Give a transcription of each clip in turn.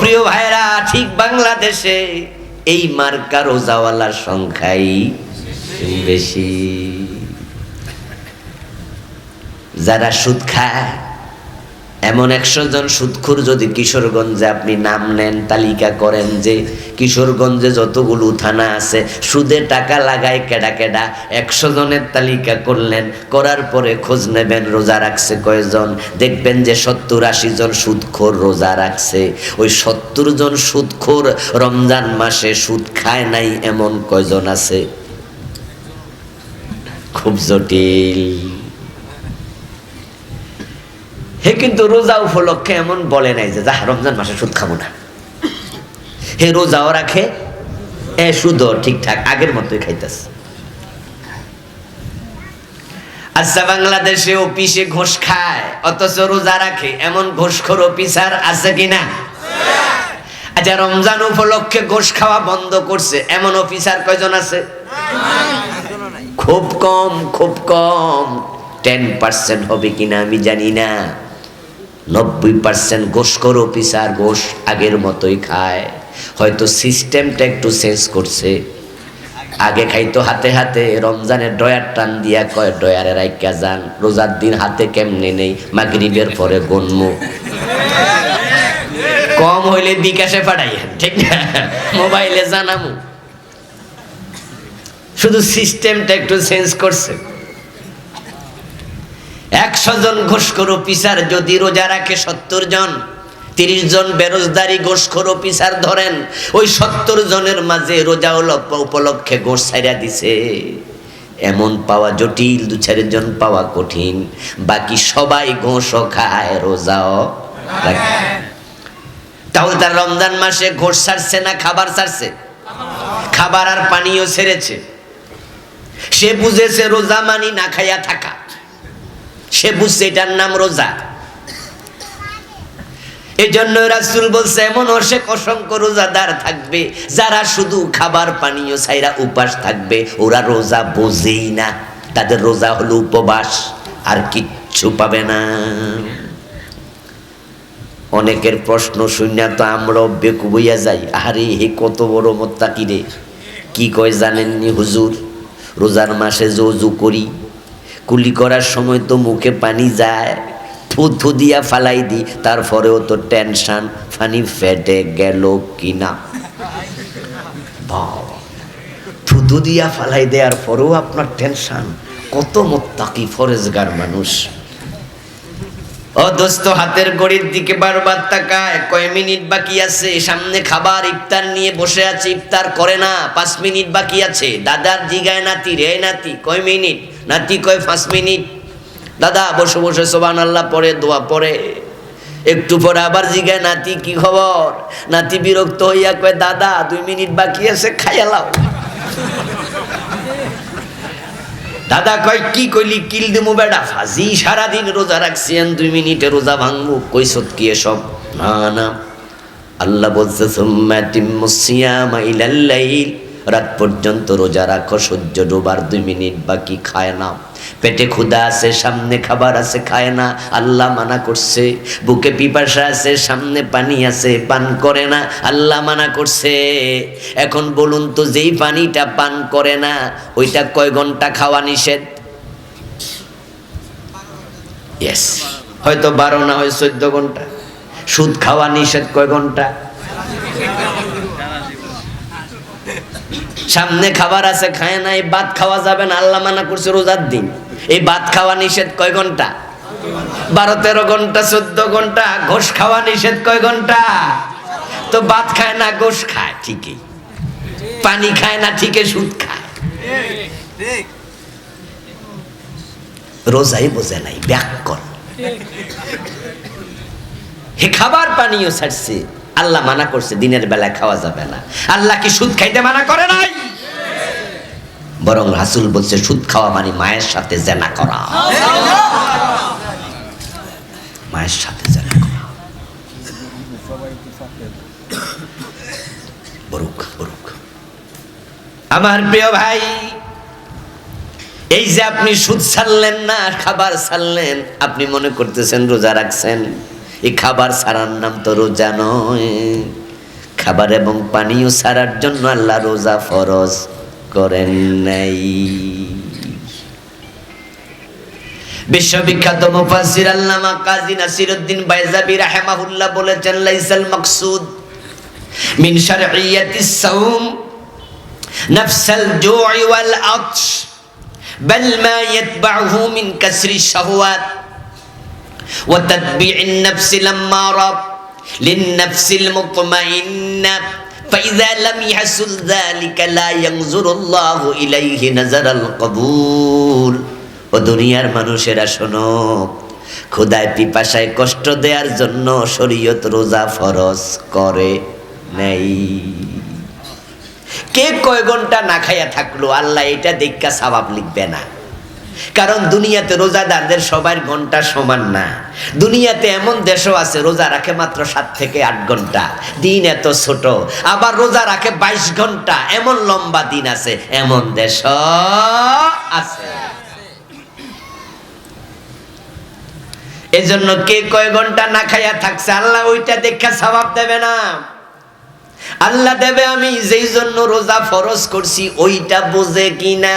প্রিয় ভাইরা ঠিক বাংলাদেশে এই মার্কা রোজাওয়ালার সংখ্যাই বেশি। যারা সুদ খায় এমন একশো জন সুদখুর যদি কিশোরগঞ্জে আপনি নাম নেন, তালিকা করেন যে কিশোরগঞ্জে যতগুলো থানা আছে, সুদে টাকা লাগায় কেডা কেডা একশো জনের তালিকা করলেন, করার পরে খোঁজ নেবেন, রোজা রাখছে কয়জন, দেখবেন যে সত্তর আশি জন সুদখোর রোজা রাখছে। ওই সত্তর জন সুদখোর রমজান মাসে সুদ খায় নাই এমন কয়জন আছে? খুব জটিল। হে কিন্তু রোজা উপলক্ষে এমন বলে নাই যে যা রমজান মাসে সুদ খাব না। হে রোজাও রাখে এ সুদও ঠিকঠাক, আগের মতোই খাইতেছে। আচ্ছা বাংলাদেশে অফিসে ঘোষ খায়, অথচ রোজা রাখে, এমন ঘোষখোর অফিসার আছে কিনা? আচ্ছা রমজান উপলক্ষে ঘোষ খাওয়া বন্ধ করছে, এমন অফিসার কয়জন আছে? খুব কম খুব কম, টেন পার্সেন্ট হবে কিনা আমি জানি না। নব্বই পার্সেন্ট গোসকর অফিসার গোস আগের মতোই খায়। হয়তো সিস্টেমটা একটু চেঞ্জ করছে। আগে খাইতো হাতে হাতে, রমজানের ডয়ার টান দিয়া কয় ডয়ারে রাইকা যান, রোজার দিন হাতে কেমনে নেই, মাগরিবের পরে গণ্য কম হইলে বিকাশে পাঠাইয়েন ঠিক না? মোবাইলে জানামু। শুধু সিস্টেমটা একটু চেঞ্জ করছে। একশো জন ঘোষখোর অফিসার যদি রোজা রাখে সত্তর জন, তিরিশ জন বেরোজদারি ঘোষখোর অফিসার ধরেন, ওই সত্তর জনের মাঝে রোজা উপলক্ষে ঘোষ ছাইরা দিছে। এমন পাওয়া জটিল, দু চারজন পাওয়া কঠিন, বাকি সবাই ঘোষও খায়, রোজাও তাহলে তার রমজান মাসে ঘোষ ছাড়ছে না খাবার ছাড়ছে? খাবার আর পানিও ছেড়েছে। সে বুঝেছে রোজা মানি না খাইয়া থাকা। সে বুঝছে এটার নাম রোজা। এই জন্য রাসুল বলছে, এমন অশেক অসংখ্য রোজাদার থাকবে, যারা শুধু খাবার পানীয় ছাইরা উপাস থাকবে। ওরা রোজা বোঝেই না, তাদের রোজা হলো উপবাস, আর কিচ্ছু পাবে না। অনেকের প্রশ্ন শুনিয়া তো আমরা বেকু বইয়া যাই, আরে হে কত বড় মোত্তাকি রে, কি কয় জানেননি হুজুর? রোজার মাসে জোজু করি কুলি করার সময় তো মুখে পানি যায়। থু দিয়া ফালাই দি, তারপরেও তো টেনশন ফানি ফেটে গেল কিনা? থুতু দিয়া ফালাই দেওয়ার পরেও আপনার টেনশন কত মোত্তাকি ফরেজগার মানুষ। ও দোস্ত, হাতের ঘড়ির দিকে বারবার তাকায়, কয় মিনিট বাকি আছে? সামনে খাবার ইফতার নিয়ে বসে আছে, ইফতার করে না, পাঁচ মিনিট বাকি আছে। দাদার জিগায় নাতি, রে নাতি, কয় মিনিট? নাতি কয়, পাঁচ মিনিট। দাদা, বসে বসে সোবান আল্লাহ পরে দোয়া, পরে। একটু পরে আবার জিগায়, নাতি, কি খবর? নাতি বিরক্ত হইয়া কয়, দাদা, দুই মিনিট বাকি আছে খাইয়ালাও দাদা কয়, কি কইলি? কিল দিমু বেডা, ফাজি সারাদিন রোজা রাখছিয়েন দুই মিনিটে রোজা ভাঙবো কইসত কি এসব? না না। আল্লাহ বলছে, সুম্মা তিম্মুস সিয়ামা ইলাল লাইল। রাত পর্যন্ত রোজা রাখো সূর্য ডোবার দুই মিনিট বাকি খায় না। পেটে ক্ষুধা আছে, সামনে খাবার আছে, খায় না। আল্লাহ মানা করছে, বুকে পিপাসা আছে, সামনে পানি আছে, পান করে না। আল্লাহ মানা করছে, এখন বলুন তো যেই পানিটা পান করে না, ওইটা কয় ঘণ্টা খাওয়া নিষেধ? ইয়েস হয়তো বারো না হয় চোদ্দ ঘণ্টা। সুদ খাওয়া নিষেধ কয় ঘণ্টা? সামনে খাবার আছে, খায় না এই ভাত খাওয়া যাবে না, আল্লাহ মানা করছে রোজার দিন। এই ভাত খাওয়া নিষেধ কয় ঘণ্টা? বারো তেরো ঘণ্টা, চোদ্দ ঘণ্টা, ঘোষ খাওয়া নিষেধ কয় ঘণ্টা? তো ভাত খায় না গোশ খায়, ঠিকই। পানি খায় না, ঠিকই, সুদ খায়। রোজাই বোঝে নাই, ব্যাক কর। হে খাবার পানিও ছাড়ছে। আল্লাহ মানা করছে, দিনের বেলা খাওয়া যাবে না। আল্লাহ কি সুদ খাইতে মানা করে নাই? বরং রাসুল বলছে, সুদ খাওয়া মানে মায়ের সাথে জেনা করা। মায়ের সাথে জেনা করা। বরুক বরুক। আমার প্রিয় ভাই, এই যে আপনি সুদ ছাড়লেন না খাবার ছাড়লেন, আপনি মনে করতেছেন রোজা রাখছেন? এই খাবার সারার নাম তো রোজা নয়। খাবার এবং পানিও সারার জন্য আল্লাহ রোজা ফরজ করেন নাই। বিশ্ববিখ্যাত মুফাসির আল্লামা কাজী নাসিরউদ্দিন বাইজাবি রাহিমাহুল্লাহ বলেছেন, লাইসাল মাকসুদ মিন শারঈয়াতিস সাওম নাফসাল জুই ওয়াল আতশ, বাল মা ইয়াতবাউহু মিন কাসরি শাহওয়াত। وتتبيع النفس الأمارة للنفس المطمئنة فإذا لم يحصل ذلك لا ينظر الله إليه نظر القبول ও দুনিয়ার মানুষেরা শোনো ক্ষুদায় পিপাসায় কষ্ট দেওয়ার জন্য শরীয়ত রোজা ফরজ করে নেই কে কয় ঘন্টা না খাইয়া থাকলো আল্লাহ এটা দেখা স্বভাব লিখবে না কারণ দুনিয়াতে রোজাদারদের সবার ঘণ্টা সমান না। দুনিয়াতে এমন দেশও আছে, রোজা রাখে মাত্র সাত থেকে আট ঘণ্টা। দিন এত ছোট, আবার রোজা রাখে বাইশ ঘণ্টা। এমন লম্বা দিন আছে, এমন দেশ আছে। এজন্য কে কয় ঘণ্টা না খাইয়া থাকছে, আল্লাহ ওইটা দেখা স্বভাব দেবে না। আল্লাহ দেবে আমি যেই জন্য রোজা ফরজ করছি, ওইটা বোঝে কিনা।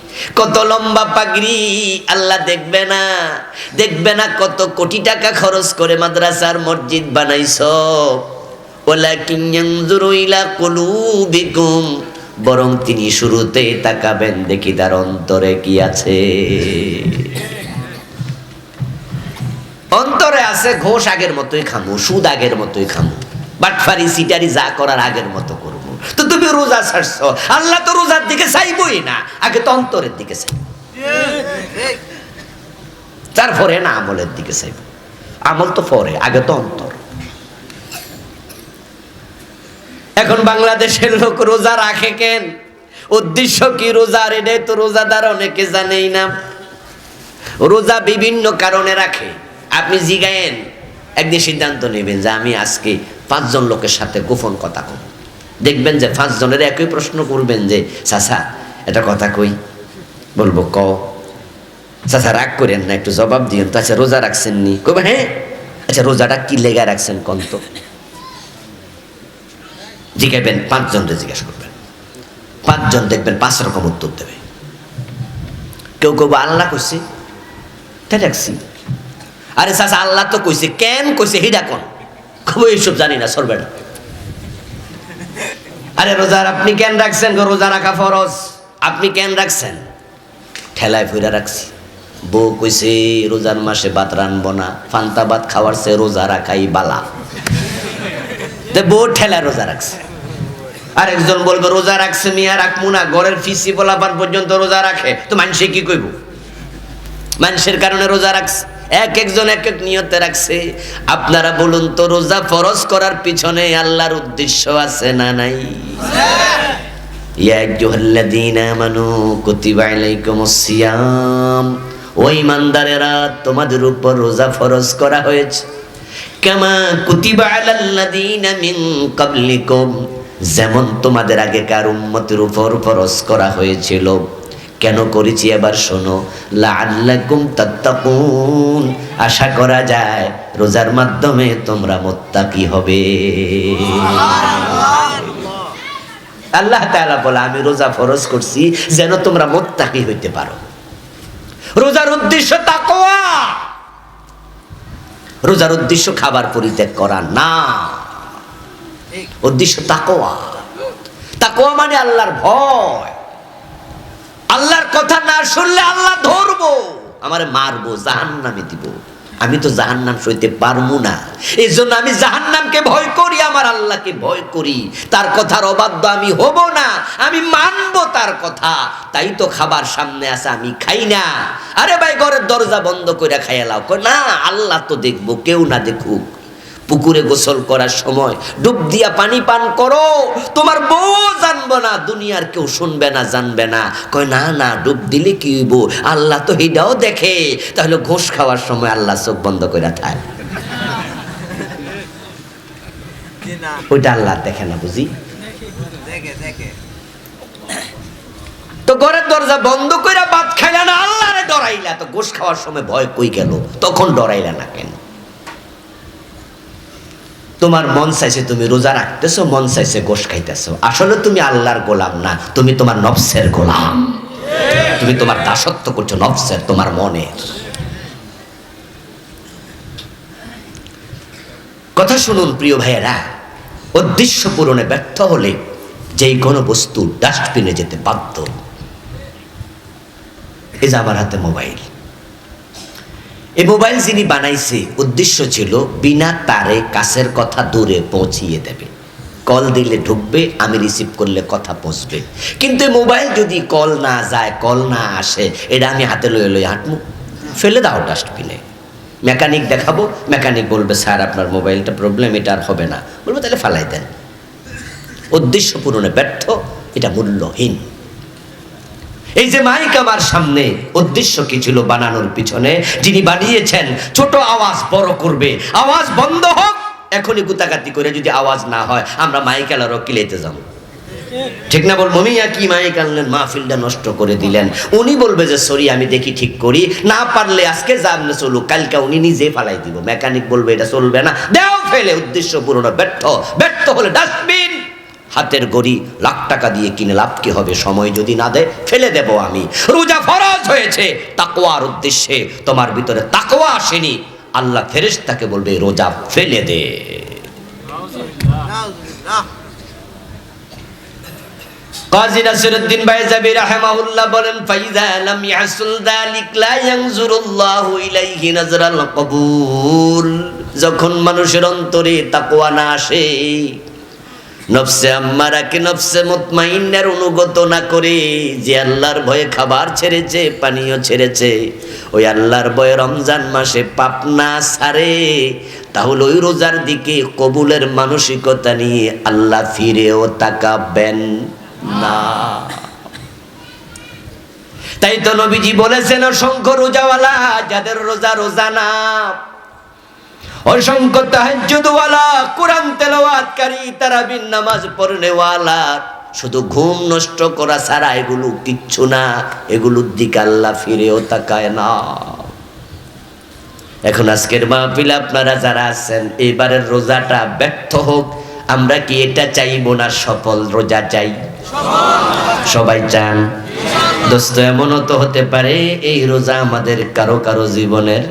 কত লম্বা পাগড়ি, আল্লাহ দেখবে না। দেখবে না কত কোটি টাকা খরচ করে মাদ্রাসার মসজিদ বানাইছো। ওয়ালাকিন ইয়ানজুরু ইলা কুলুবিকুম। বরং তিনি শুরুতে তাকাবেন, দেখি তার অন্তরে কি আছে। অন্তরে আছে, ঘোষ আগের মতোই খামু, সুদ আগের মতোই খামু। বাটফারি, সিটারি যা করার আগের মতো করব তো তুমি রোজা ছাড়ছো। আল্লাহ তো রোজার দিকে চাইবই না। আগে তো অন্তরের দিকে চাইব তারপরে না আমলের দিকে চাইব। আমল তো পরে, আগে তো অন্তর। এখন বাংলাদেশের লোক রোজা রাখে কেন? উদ্দেশ্য কি রোজার এটাই তো রোজাদার অনেকে জানেই না। রোজা বিভিন্ন কারণে রাখে। আপনি জিগায়েন, একদিন সিদ্ধান্ত নেবেন যে আমি আজকে পাঁচজন লোকের সাথে গোপন কথা কব দেখবেন যে পাঁচজনের একই প্রশ্ন করবেন যে, চাচা, এটা কথা কই? বলব, ক। চাচা, রাগ করেন না, একটু জবাব দিয়েন তো আচ্ছা রোজা রাখছেন নি? কবে হ্যাঁ। আচ্ছা রোজাটা কি লেগা রাখছেন কন্ত জিগাবেন পাঁচজনকে জিজ্ঞাসা করবেন। পাঁচজন দেখবেন পাঁচ রকম উত্তর দেবে। কেউ কেউ আল্লাহ কইছে? তাই রাখছি। আরে চাচা, আল্লাহ তো কইছে, কেন কইছে, হিডা কোন? খবর এইসব জানি না, সরবে না। আরে রোজার আপনি কেন রাখছেন গো? রোজা রাখা ফরজ। আপনি কেন রাখছেন? ঠেলায় ফিরা রাখছি। বউ কইছে, রোজার মাসে ভাত রানবো না। ফান্তা ভাত খাওয়ার সে রোজা রাখাই বালা। তো বউ ঠেলায় রোজা রাখছে। আরেকজন বলবে, রোজা রাখছে মিয়া রাখব না। ঘরের ফিসি বলাবার পর্যন্ত রোজা রাখে। তো মানুষে কি কইব? মানুষের কারণে রোজা রাখছে। এক একজন এক এক নিয়তে রাখছে। আপনারা বলুন তো, রোজা ফরজ করার পিছনে আল্লাহর উদ্দেশ্য আছে না নাই? তোমাদের উপর রোজা ফরজ করা হয়েছে। মিন যেমন তোমাদের আগেকার উম্মতের উপর ফরজ করা হয়েছিল। কেন করেছি এবার শোনো? লাআল্লাকুম তাত্তাকুন। আশা করা যায় রোজার মাধ্যমে তোমরা মুত্তাকি হবে। আল্লাহ তাআলা বলে আমি রোজা ফরজ করছি যেন তোমরা মুত্তাকি হইতে পারো। রোজার উদ্দেশ্য তাকওয়া। রোজার উদ্দেশ্য খাবার পরিত্যাগ করা না। উদ্দেশ্য তাকওয়া। তাকওয়া মানে আল্লাহর ভয়। আল্লাহর কথা না শুনলে আল্লাহ ধরবো। আমারে মারবো, জাহান্নামে দিব। আমি তো জাহান্নাম সইতে পারব না। এই জন্য আমি জাহান্নামকে ভয় করি, আমার আল্লাহকে ভয় করি। তার কথার অবাধ্য আমি হব না, আমি মানব তার কথা। তাই তো খাবার সামনে আসে আমি খাই না। আরে ভাই, ঘরের দরজা বন্ধ করে খাইয়ালাও কয়, না, আল্লাহ তো দেখব, কেউ না দেখুক। পুকুরে গোসল করার সময় ডুব দিয়া পানি পান করো। তোমার বউ জানব না, দুনিয়ার কেউ শুনবে না, জানবে না। কয়, না না, ডুব দিলে কি হইব? আল্লাহ তো এটাও দেখে। তাহলে ঘোষ খাওয়ার সময় আল্লাহ চোখ বন্ধ করে থাক ওইটা আল্লাহ দেখে না বুঝি? তো ঘরের দরজা বন্ধ করে ভাত খাইলা না, আল্লাহরে ডরাইলা। তো গোশ খাওয়ার সময় ভয় কই গেল? তখন ডরাইলা না কেন? তোমার মন চাইছে, তুমি রোজা রাখতেছো, মন চাইছে গোশ খাইতেছো। আসলে তুমি আল্লাহর গোলাম না, তুমি তোমার নফসের গোলাম। তুমি তোমার দাসত্ব করছ নফসের, তোমার মনের। কথা শুনুন প্রিয় ভাইয়েরা, উদ্দেশ্য পূরণে ব্যর্থ হলে যেই কোনো বস্তু ডাস্টবিনে যেতে বাধ্য। এই যে আমার হাতে মোবাইল এই মোবাইল যিনি বানাইছে, উদ্দেশ্য ছিল বিনা তারে কাছের কথা দূরে পৌঁছিয়ে দেবে। কল দিলে ঢুকবে, আমি রিসিভ করলে কথা পৌঁছবে। কিন্তু মোবাইল যদি কল না যায়, কল না আসে, এটা আমি হাতে লয়ে লয়ে হাঁটবো। ফেলে দাও ডাস্টবিনে মেকানিক দেখাবো মেকানিক বলবে, স্যার, আপনার মোবাইলটা প্রবলেম এটা আর হবে না। বলব, তাহলে ফালাই দেন। উদ্দেশ্য পূরণে ব্যর্থ, এটা মূল্যহীন। এই যে মাইক আমার সামনে, উদ্দেশ্য কি ছিল বানানোর পিছনে? যিনি বানিয়েছেন, ছোট আওয়াজ বড় করবে। আওয়াজ বন্ধ হোক, এখনই গুতাগাতি করে যদি আওয়াজ না হয়, আমরা মাইক আলারও কিলেতে যাব। ঠিক না বলব মিয়া কি মাইক আনলেন, মাহফিলটা নষ্ট করে দিলেন? উনি বলবে যে, সরি, আমি দেখি ঠিক করি। না পারলে আজকে জানলে চলুক, কালকে উনি নিজে ফালাই দিব। মেকানিক বলবে, এটা চলবে না। দেও ফেলে, উদ্দেশ্য পূরণ ব্যর্থ। ব্যর্থ হলে ডাস্টবিন হাতের গড়ি লাখ টাকা দিয়ে কিনে লাভ কি হবে? সময় যদি না দেয়, ফেলে দেব আমি। রোজা ফরজ হয়েছে। তাকোয়ার উদ্দেশ্যে তোমার ভিতরে তাকোয়া আসেনি। আল্লাহ ফেরেস তাকে বলবে, রোজা ফেলে দে। কাজী নাসিরউদ্দিন বাইজাবি রাহিমাহুল্লাহ বলেন, ফাইজা লাম ইয়াহসুল যালিক লা ইয়ানজুরুল্লাহু ইলাইহি নাজরাল কবুল। যখন মানুষের অন্তরে তাকওয়া না আসে নফসে আম্মারাকে নফসে মুতমাইন্নার অনুগত না করে যে আল্লাহর ভয়ে খাবার ছেড়েছে, পানীয় ছেড়েছে, ওই আল্লাহর ভয়ে রমজান মাসে পাপ না সারে, তাহলে ওই রোজার দিকে কবুলের মানসিকতা নিয়ে আল্লাহ ফিরেও তাকাবেন না। তাই তো নবীজি বলেছেন, অসংখ্য রোজাওয়ালা যাদের রোজা রোজা না অসংখ্য তাহাজ্জুদওয়ালা, কোরআন তেলাওয়াতকারী, তারাবির নামাজ পড়নেওয়ালা। শুধু ঘুম নষ্ট করা ছাড়া এগুলো কিচ্ছু না, এগুলোর দিকে আল্লাহ ফিরেও তাকায় না। এখন আজকের মাহফিলে আপনারা যারা আছেন, এবারের রোজাটা ব্যর্থ হোক, আমরা কি এটা চাইব না সফল রোজা চাই? সবাই চান? দোস্ত, এমনও তো হতে পারে এই রোজা আমাদের কারও কারও জীবনের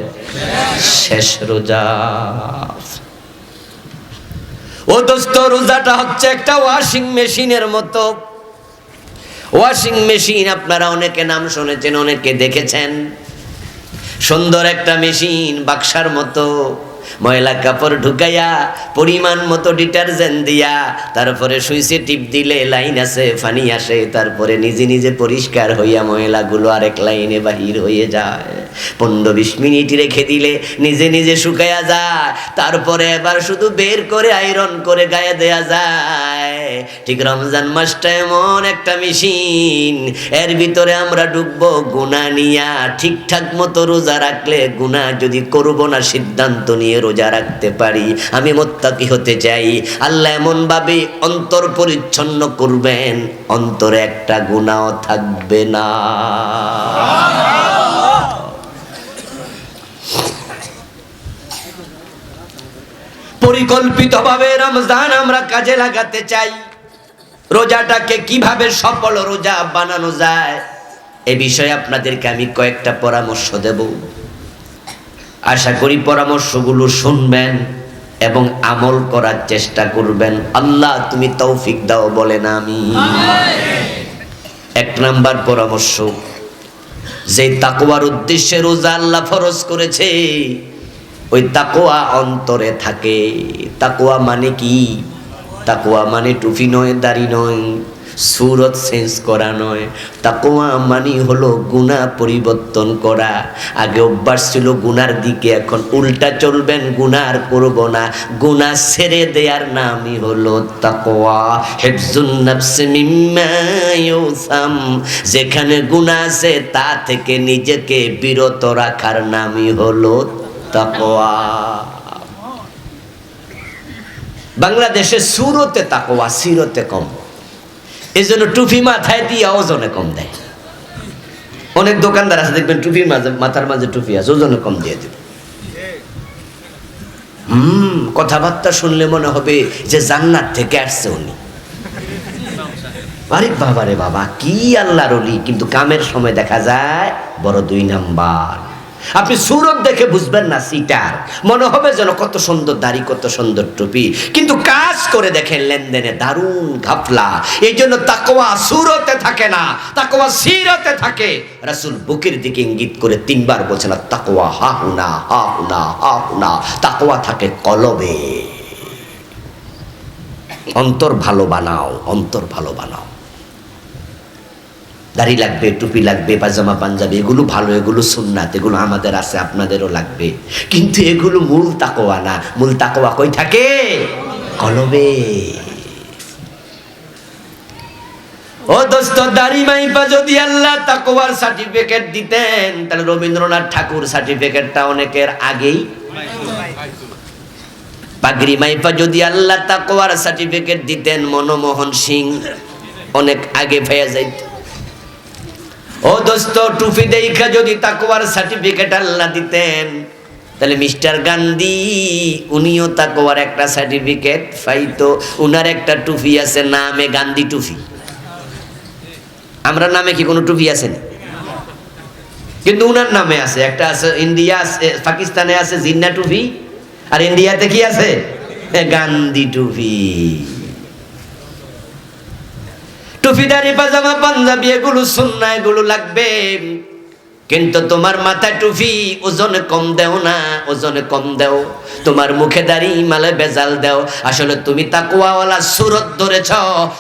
শেষ রোজা। ও দোস্ত, রোজাটা হচ্ছে একটা ওয়াশিং মেশিনের মতো। ওয়াশিং মেশিন আপনারা অনেকে নাম শুনেছেন, অনেকে দেখেছেন। সুন্দর একটা মেশিন বাক্সার মতো। ময়লা কাপড় ঢুকাইয়া, পরিমাণ মতো ডিটারজেন্ট দিয়া, তারপরে সুইচে টিপ দিলে লাইন আছে, ফানি আসে, তারপরে নিজে নিজে পরিষ্কার হইয়া ময়লাগুলো আরেক লাইনে বাহির হয়ে যায়। পনেরো বিশ মিনিট রেখে দিলে নিজে নিজে শুকাইয়া যায়। তারপরে এবার শুধু বের করে আয়রন করে গায়ে দেয়া যায়। ঠিক রমজান মাসটা এমন একটা মেশিন, এর ভিতরে আমরা ডুববো গুণা নিয়া। ঠিকঠাক মতো রোজা রাখলে গুণা যদি করব না, সিদ্ধান্ত নিয়ে রোজা রাখতে পারি। আমি মোত্তাকি হতে চাই। আল্লাহ এমন ভাবে অন্তর পরিচ্ছন্ন করবেন, অন্তরে একটা গুণাও থাকবে না। পরিকল্পিতভাবে রমজান আমরা কাজে লাগাতে চাই। রোজাটাকে কীভাবে সফল রোজা বানানো যায়, এ বিষয়ে আপনাদেরকে আমি কয়েকটা পরামর্শ দেব। আশা করি পরামর্শগুলো শুনবেন এবং আমল করার চেষ্টা করবেন। আল্লাহ তুমি তৌফিক দাও বলেন আমি এক নাম্বার পরামর্শ, যে তাকওয়ার উদ্দেশ্যে রোজা আল্লাহ ফরজ করেছে ওই তাকোয়া অন্তরে থাকে। তাকোয়া মানে কি? তাকোয়া মানে টুপি নয়, দাড়ি নয়, সুরত চেঞ্জ করা নয়। তাকোয়া মানে হলো গুণা পরিবর্তন করা। আগে অভ্যাস ছিল গুনার দিকে, এখন উল্টা চলবেন গুনার করব না। গুনাহ ছেড়ে দেওয়ার নামই হলো তাকোয়া হেফজুন নাফসি মিম্মা ইউসাম, যেখানে গুনাহ আছে, তা থেকে নিজেকে বিরত রাখার নামই হলো তাকোয়া বাংলাদেশে সুরতে তাকোয়া সিরতে কম। এই জন্য টুপি মাথায় দিয়ে ওজনে কম দেয়। অনেক দোকানদার আছে, দেখবেন টুপির মাঝে, মাথার মাঝে টুপি আছে, ওজনে কম দিয়ে দেবে। হুম, কথাবার্তা শুনলে মনে হবে যে জান্নাত থেকে আসছে উনি। আরে বাবা রে বাবা, কি আল্লাহর অলি, কিন্তু কামের সময় দেখা যায় বড় দুই নাম্বার। আপনি সুরত দেখে বুঝবেন না সিটার মনে হবে যেন কত সুন্দর দাড়ি, কত সুন্দর টুপি। কিন্তু কাজ করে দেখেন লেনদেনে দারুণ ঘাপলা। এই জন্য তাকোয়া সুরতে থাকে না তাকোয়া সিরতে থাকে। রাসূল বুকের দিকে ইঙ্গিত করে তিনবার বলছেন তাকোয়া হা হুনা হা হুনা হা হুনা তাকোয়া থাকে কলবে। অন্তর ভালো বানাও, অন্তর ভালো বানাও। দাড়ি লাগবে, টুপি লাগবে পাজামা পাঞ্জাবি, এগুলো ভালো, এগুলো সুন্নাত, এগুলো আমাদের আছে, আপনাদেরও লাগবে। কিন্তু এগুলো মূল তাকোয়া না। মূল তাকোয়া কই থাকে? কলবে ও দোস্ত, দাড়ি মাইপা যদি আল্লাহ তাকোয়ার সার্টিফিকেট দিতেন, তাহলে রবীন্দ্রনাথ ঠাকুর সার্টিফিকেটটা অনেকের আগেই পাগড়ি মাইপা যদি আল্লাহ তাকোয়ার সার্টিফিকেট দিতেন, মনমোহন সিং অনেক আগে ভাইয়া যাইত। ও দোস্ত, টুপি দেখা যদি তাকোয়ার সার্টিফিকেট আল্লাহ দিতেন, তাহলে মিস্টার গান্ধী উনিও তাকোয়ার একটা সার্টিফিকেট পাইতো। উনার একটা টুপি আছে, নামে গান্ধী টুপি। আমরা নামে কি কোনো টুপি আছে না? কিন্তু উনার নামে আছে, একটা আছে ইন্ডিয়া, আছে, পাকিস্তানে আছে জিন্না টুপি, আর ইন্ডিয়াতে কি আছে? গান্ধী টুপি। টুপিদারি পাজামা, পাঞ্জাবি, এগুলো সুন্না, এগুলো লাগবে। কিন্তু তোমার মাথায় টুপি ওজনে কম দেও না, ওজনে কম দেও। তোমার মুখে দাড়ি মালে বেজাল দেও। আসলে তুমি তাকুয়াওয়ালা সুরত ধরেছ,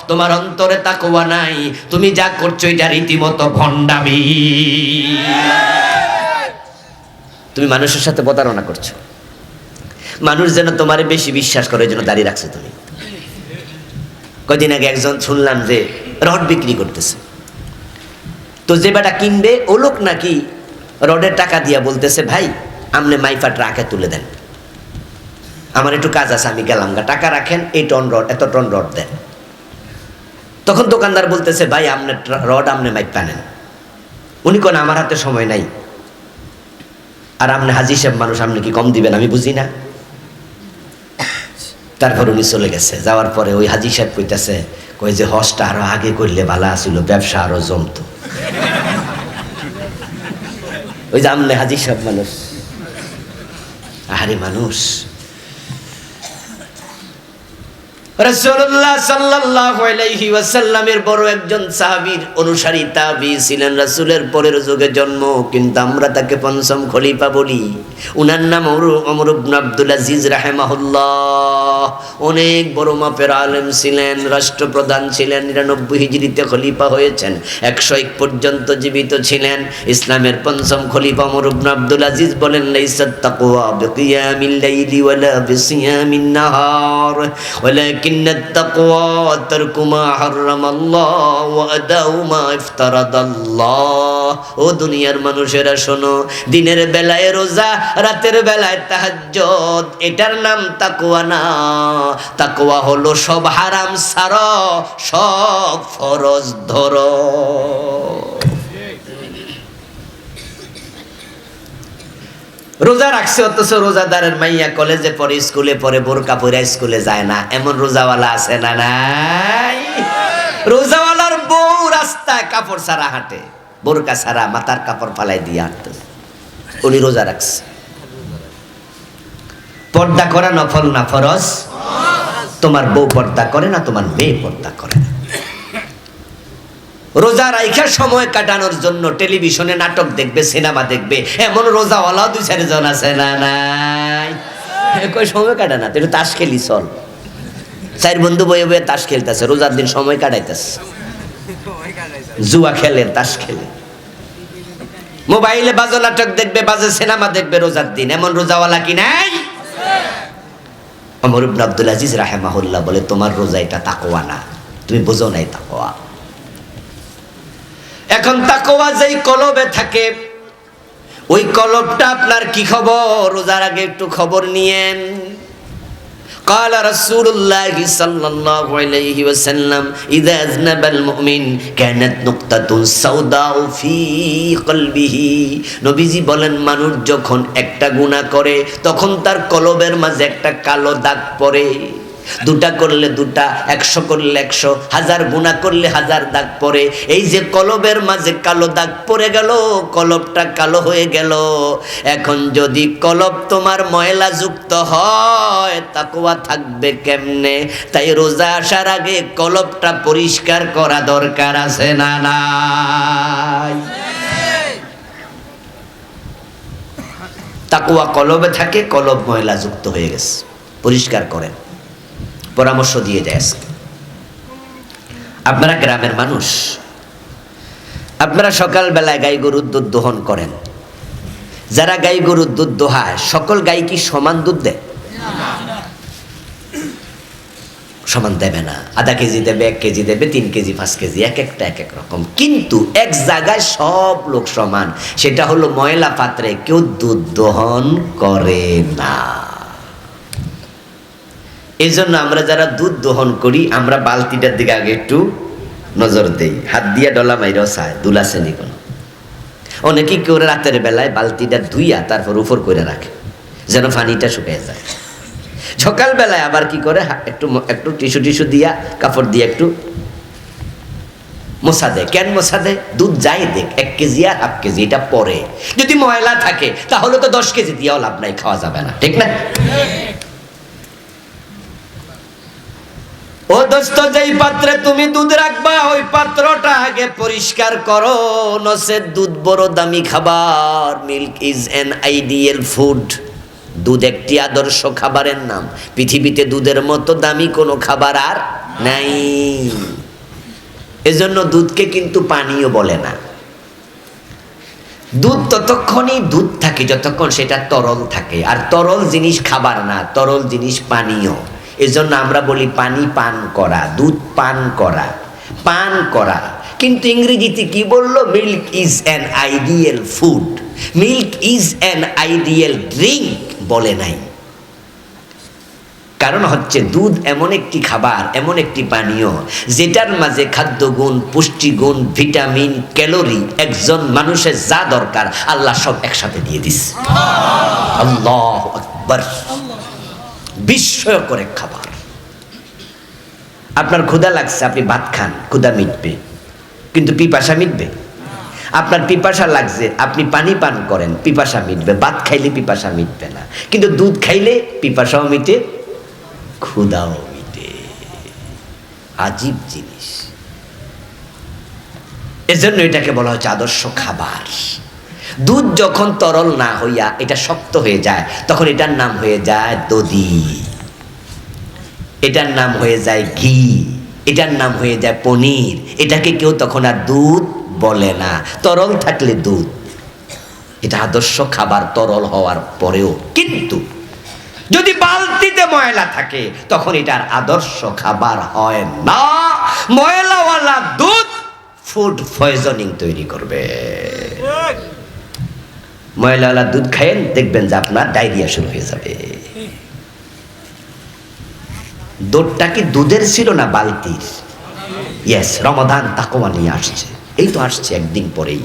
তোমার অন্তরে তাকুয়া নাই। তুমি যা করছ, এটা রীতিমতো ভণ্ডামি। তুমি মানুষের সাথে প্রতারণা করছ। মানুষ যেন তোমার বেশি বিশ্বাস করে জন্য দাঁড়িয়ে রাখছো তুমি। কদিন আগে একজন শুনলাম যে রড বিক্রি করতেছে। তো যে বেটা কিনবে, ও লোক নাকি রডের টাকা দিয়া বলতেছে, ভাই, আমনে মাইফা ট্রাকে তুলে দেন। আমার একটু কাজ আছে, আমি গেলাম গা। টাকা রাখেন, এই টন রড, এত টন রড দেন। তখন দোকানদার বলতেছে, ভাই, আমনে রড আমনে মাইপ পানেন উনি কোন, আমার হাতে সময় নাই। আর আপনি হাজি সাহেব মানুষ আপনি কি কম দিবেন, আমি বুঝি না। তারপর উনি চলে গেছে। যাওয়ার পরে ওই হাজি সাহেব কইতাছে কই যে হজটা আরও আগে করলে ভালো আসিল ব্যবসা আরও জমত। ওই যে আমনে হাজির সব মানুষ। আহারে মানুষ। একজন অনুসারী তাবি ছিলেন। রাসূলের পরের যুগে জন্ম, কিন্তু আমরা তাকে পঞ্চম খলিফা বলি। উনার নাম অনেক বড় মাপের আলেম ছিলেন, রাষ্ট্রপ্রধান ছিলেন, নিরানব্বই হিজরিতে খলিফা হয়েছেন। একশো এক পর্যন্ত জীবিত ছিলেন। ইসলামের পঞ্চম খলিফা ওমর আব্দুল আজিজ বলেন, লাইসাত التقوى ترك ما حرم الله وأداء ما افترض الله ও দুনিয়ার মানুষেরা শোনো দিনের বেলায় রোজা রাতের বেলায় তাহাজ্জুদ এটার নাম তাকওয়া না তাকওয়া হলো সব হারাম ছাড়ো সব ফরজ ধরো রোজা রাখছে, অথচ রোজাদারের মাইয়া কলেজে পড়ে, স্কুলে পড়ে, বোরকা পরে স্কুলে যায় না। এমন রোজাওয়ালা আছে না নাই? রোজাওয়ালার বউ রাস্তায় কাপড় ছাড়া হাঁটে, বোরকা ছাড়া মাথার কাপড় ফালাই দিয়ে হাঁটতে উনি রোজা রাখছে। পর্দা করা নফল না ফরজ? তোমার বউ পর্দা করে না, তোমার মেয়ে পর্দা করে না। রোজা রাইখা সময় কাটানোর জন্য টেলিভিশনে নাটক দেখবে, সিনেমা দেখবে। এমন রোজাওয়ালাও দুই চারজন আছে না নাই? সময় কাটা না। তুই তাস খেলি, চল। চার বন্ধু বয়ে বয়ে তাস খেলতেছে, রোজার দিন সময় কাটাইতেছে। জুয়া খেলে, তাস খেলে। মোবাইলে বাজে নাটক দেখবে, বাজে সিনেমা দেখবে রোজার দিন। এমন রোজাওয়ালা কি নাই? অমর ইবনে আব্দুল আজিজ রাহেমাহুল্লাহ বলে, তোমার রোজা এটা তাকোয়া না। তুমি বোঝো নাই তাকোয়া এখন তাকোয়া যেই কলবে থাকে ওই কলবটা আপনার কি খবর রোজার আগে একটু খবর নিয়েন قال رسول الله صلى الله عليه وسلم إذا أذنب المؤمن كانت نقطة سوداء في قلبه নবীজি বলেন মানুষ যখন একটা গুনাহ করে তখন তার কলবের মাঝে একটা কালো দাগ পড়ে দুটা করলে দুটা, একশো করলে একশো, হাজার গুণা করলে হাজার দাগ পড়ে। এই যে কলবের মাঝে কালো দাগ পড়ে গেল, কলবটা কালো হয়ে গেল। এখন যদি কলব তোমার ময়লা যুক্ত হয় তাকুয়া থাকবে কেমনে? তাই রোজা আসার আগে কলবটা পরিষ্কার করা দরকার আছে না তাকুয়া কলবে থাকে, কলব ময়লা যুক্ত হয়ে গেছে। পরিষ্কার করেন। পরামর্শ দিয়ে যায় আজকে আপনারা গ্রামের মানুষ। আপনারা সকালবেলায় গাই গরুর দুধ দোহন করেন। যারা গাই গরুর দুধ দোহায়, সকল গাই কি সমান দুধ দেয়? সমান দেবে না। আধা কেজি দেবে, এক কেজি দেবে, তিন কেজি, পাঁচ কেজি, এক একটা, এক এক রকম। কিন্তু এক জায়গায় সব লোক সমান। সেটা হলো ময়লা পাত্রে কেউ দুধ দহন করে না। এই জন্য আমরা যারা দুধ দহন করি, আমরা বালতিটার দিকে আগে একটু নজর দেই। হাত দিয়ে ডলা মাইরাও চায়, দুলা শ্রেণি কোনো? অনেকে কেউ রাতের বেলায় বালতিটা ধুইয়া তারপর উপর করে রাখে, যেন পানিটা শুকিয়ে যায়। সকালবেলায় আবার কি করে? একটু একটু টিস্যু টিস্যু দিয়া, কাপড় দিয়ে একটু মশা দেয়। কেন মশা দেয়? দুধ যাই দেখ, এক কেজি আর হাফ কেজি, এটা পরে। যদি ময়লা থাকে, তাহলে তো দশ কেজি দিয়েও লাভ নাই, খাওয়া যাবে না, ঠিক না? ও দোস্ত, যেই পাত্রে তুমি দুধ রাখবা, ওই পাত্রটা আগে পরিষ্কার করো। নসে দুধ বড় দামি খাবার। Milk is an ideal food. দুধ একটি আদর্শ খাবারের নাম। পৃথিবীতে দুধের মতো দামি কোনো খাবার আর নাই। এজন্য দুধকে কিন্তু পানীয় বলে না। দুধ ততক্ষণই দুধ থাকে, যতক্ষণ সেটা তরল থাকে। আর তরল জিনিস খাবার না, তরল জিনিস পানীয়। এজন্য আমরা বলি পানি পান করা, দুধ পান করা পান করা। কিন্তু ইংরেজিতে কি বলল? Milk is an ideal food. Milk is an ideal drink বলে নাই। কারণ হচ্ছে দুধ এমন একটি খাবার, এমন একটি পানীয়, যেটার মাঝে খাদ্যগুণ, পুষ্টিগুণ, ভিটামিন, ক্যালোরি, একজন মানুষের যা দরকার, আল্লাহ সব একসাথে দিয়ে দিস। আল্লাহ আকবার। বিস্ময়কর এক খাবার। আপনার ক্ষুধা লাগছে, আপনি ভাত খান, ক্ষুধা মিটবে। কিন্তু পিপাসা মিটবে। আপনার পিপাসা লাগছে, আপনি পানি পান করেন, পিপাসা মিটবে। ভাত খাইলে পিপাসা মিটবে না। কিন্তু দুধ খাইলে পিপাসাও মিটে, ক্ষুধাও মিটে। আজীব জিনিস। এজন্য এটাকে বলা হচ্ছে আদর্শ খাবার। দুধ যখন তরল না হইয়া এটা শক্ত হয়ে যায়, তখন এটার নাম হয়ে যায় দধি। এটার নাম হয়ে যায় ঘি, এটার নাম হয়ে যায় পনির। এটাকে কেউ তখন আর দুধ বলে না, তরল থাকলে দুধ। এটা আদর্শ খাবার তরল হওয়ার পরেও। কিন্তু যদি বালতিতে ময়লা থাকে, তখন এটার আদর্শ খাবার হয় না। ময়লাওয়ালা দুধ ফুড পয়জনিং তৈরি করবে। ময়লাওয়ালা দুধ খায়েন, দেখবেন যে আপনার ডায়রিয়া শুরু হয়ে যাবে। দুধটা কি দুধের ছিল না বালতির? ইয়েস রমাদান তাকোয়া নিয়ে আসছে। এই তো আসছে একদিন পরেই।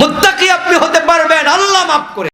মুত্তাকি আপনি হতে পারবেন, আল্লাহ মাফ করে।